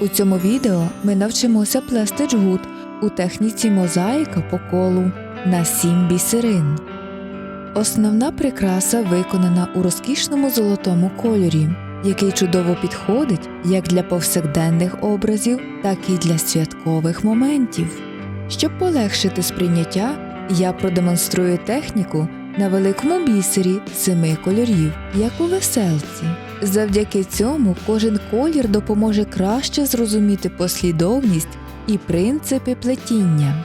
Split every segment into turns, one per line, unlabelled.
У цьому відео ми навчимося плести джгут у техніці мозаїка по колу на 7 бісерин. Основна прикраса виконана у розкішному золотому кольорі, який чудово підходить як для повсякденних образів, так і для святкових моментів. Щоб полегшити сприйняття, я продемонструю техніку на великому бісері семи кольорів, як у веселці. Завдяки цьому кожен колір допоможе краще зрозуміти послідовність і принципи плетіння.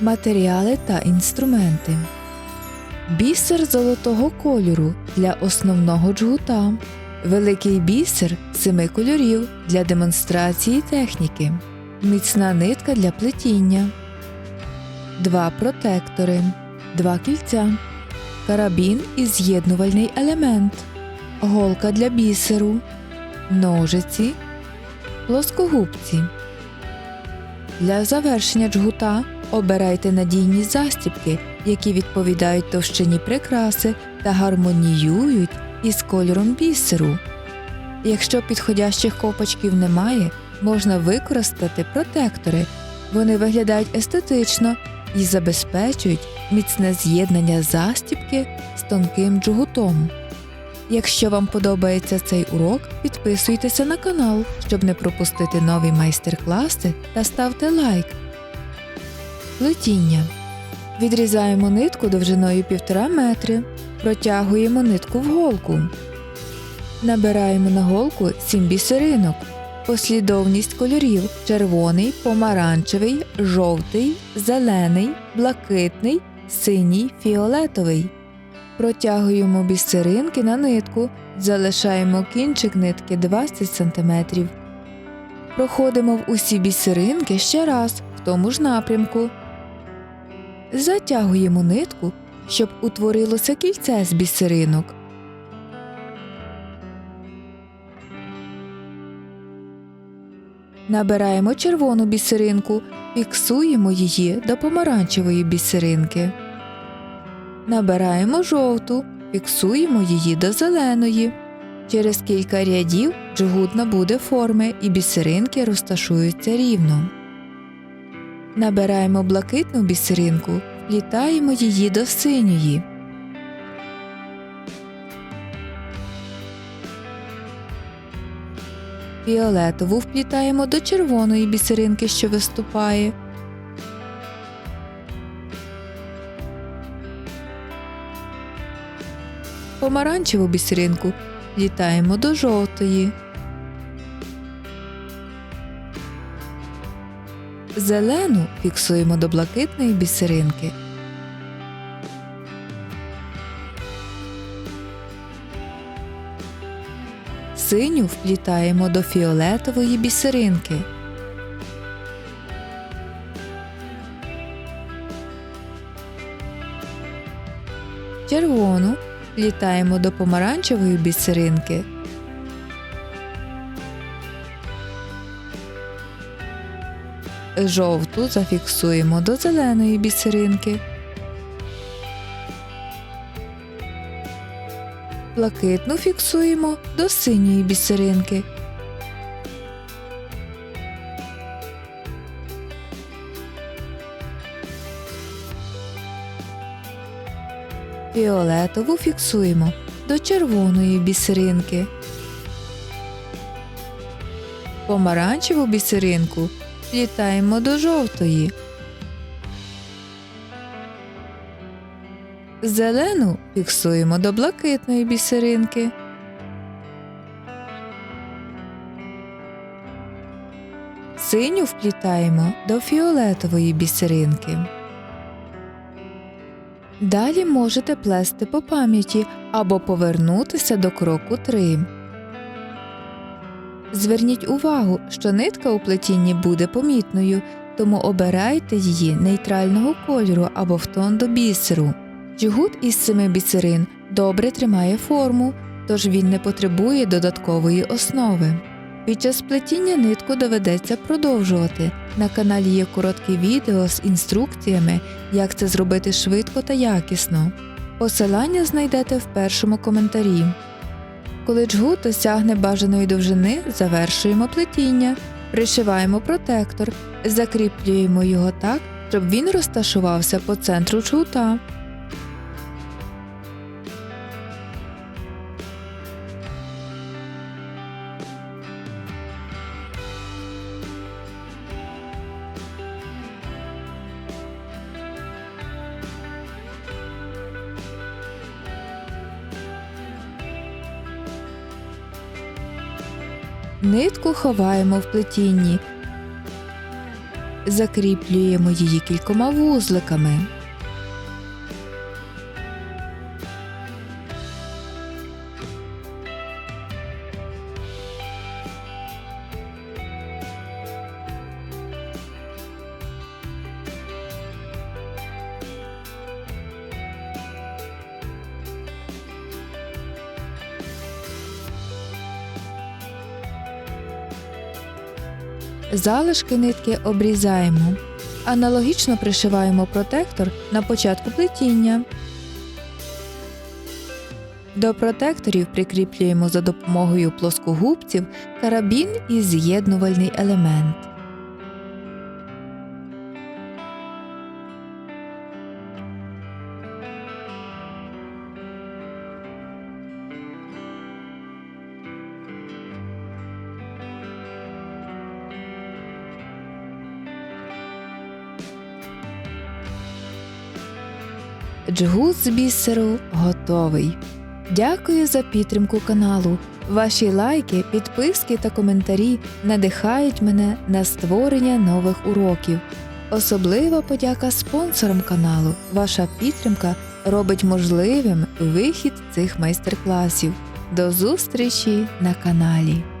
Матеріали та інструменти. Бісер золотого кольору для основного джгута. Великий бісер семи кольорів для демонстрації техніки. Міцна нитка для плетіння. Два протектори. Два кільця. Карабін і з'єднувальний елемент. Голка для бісеру. Ножиці. Плоскогубці. Для завершення джгута обирайте надійні застібки, які відповідають товщині прикраси та гармоніюють із кольором бісеру. Якщо підходящих копачків немає, можна використати протектори. Вони виглядають естетично і забезпечують міцне з'єднання застібки з тонким джгутом. Якщо вам подобається цей урок, підписуйтеся на канал, щоб не пропустити нові майстер-класи та ставте лайк. Плетіння. Відрізаємо нитку довжиною 1,5 метри, протягуємо нитку в голку. Набираємо на голку 7 бісеринок. Послідовність кольорів червоний, помаранчевий, жовтий, зелений, блакитний, синій, фіолетовий. Протягуємо бісеринки на нитку, залишаємо кінчик нитки 20 см. Проходимо в усі бісеринки ще раз в тому ж напрямку. Затягуємо нитку, щоб утворилося кільце з бісеринок. Набираємо червону бісеринку, фіксуємо її до помаранчевої бісеринки. Набираємо жовту, фіксуємо її до зеленої. Через кілька рядів джгут набуде форми і бісеринки розташуються рівно. Набираємо блакитну бісеринку, вплітаємо її до синьої. Фіолетову вплітаємо до червоної бісеринки, що виступає. Помаранчеву бісеринку вплітаємо до жовтої. Зелену фіксуємо до блакитної бісеринки. Синю вплітаємо до фіолетової бісеринки. Червону вплітаємо до помаранчевої бісеринки. Жовту зафіксуємо до зеленої бісеринки. Блакитну фіксуємо до синьої бісеринки. Фіолетову фіксуємо до червоної бісеринки. Помаранчеву бісеринку плітаємо до жовтої. Зелену фіксуємо до блакитної бісеринки. Синю вплітаємо до фіолетової бісеринки. Далі можете плести по пам'яті або повернутися до кроку 3. Зверніть увагу, що нитка у плетінні буде помітною, тому обирайте її нейтрального кольору або в тон до бісеру. Джгут із семи бісерин добре тримає форму, тож він не потребує додаткової основи. Під час плетіння нитку доведеться продовжувати. На каналі є коротке відео з інструкціями, як це зробити швидко та якісно. Посилання знайдете в першому коментарі. Коли джгут досягне бажаної довжини, завершуємо плетіння, пришиваємо протектор, закріплюємо його так, щоб він розташувався по центру джгута. Нитку ховаємо в плетінні, закріплюємо її кількома вузликами. Залишки нитки обрізаємо. Аналогічно пришиваємо протектор на початку плетіння. До протекторів прикріплюємо за допомогою плоскогубців карабін і з'єднувальний елемент. Джгут з бісеру готовий. Дякую за підтримку каналу. Ваші лайки, підписки та коментарі надихають мене на створення нових уроків. Особлива подяка спонсорам каналу. Ваша підтримка робить можливим вихід цих майстер-класів. До зустрічі на каналі!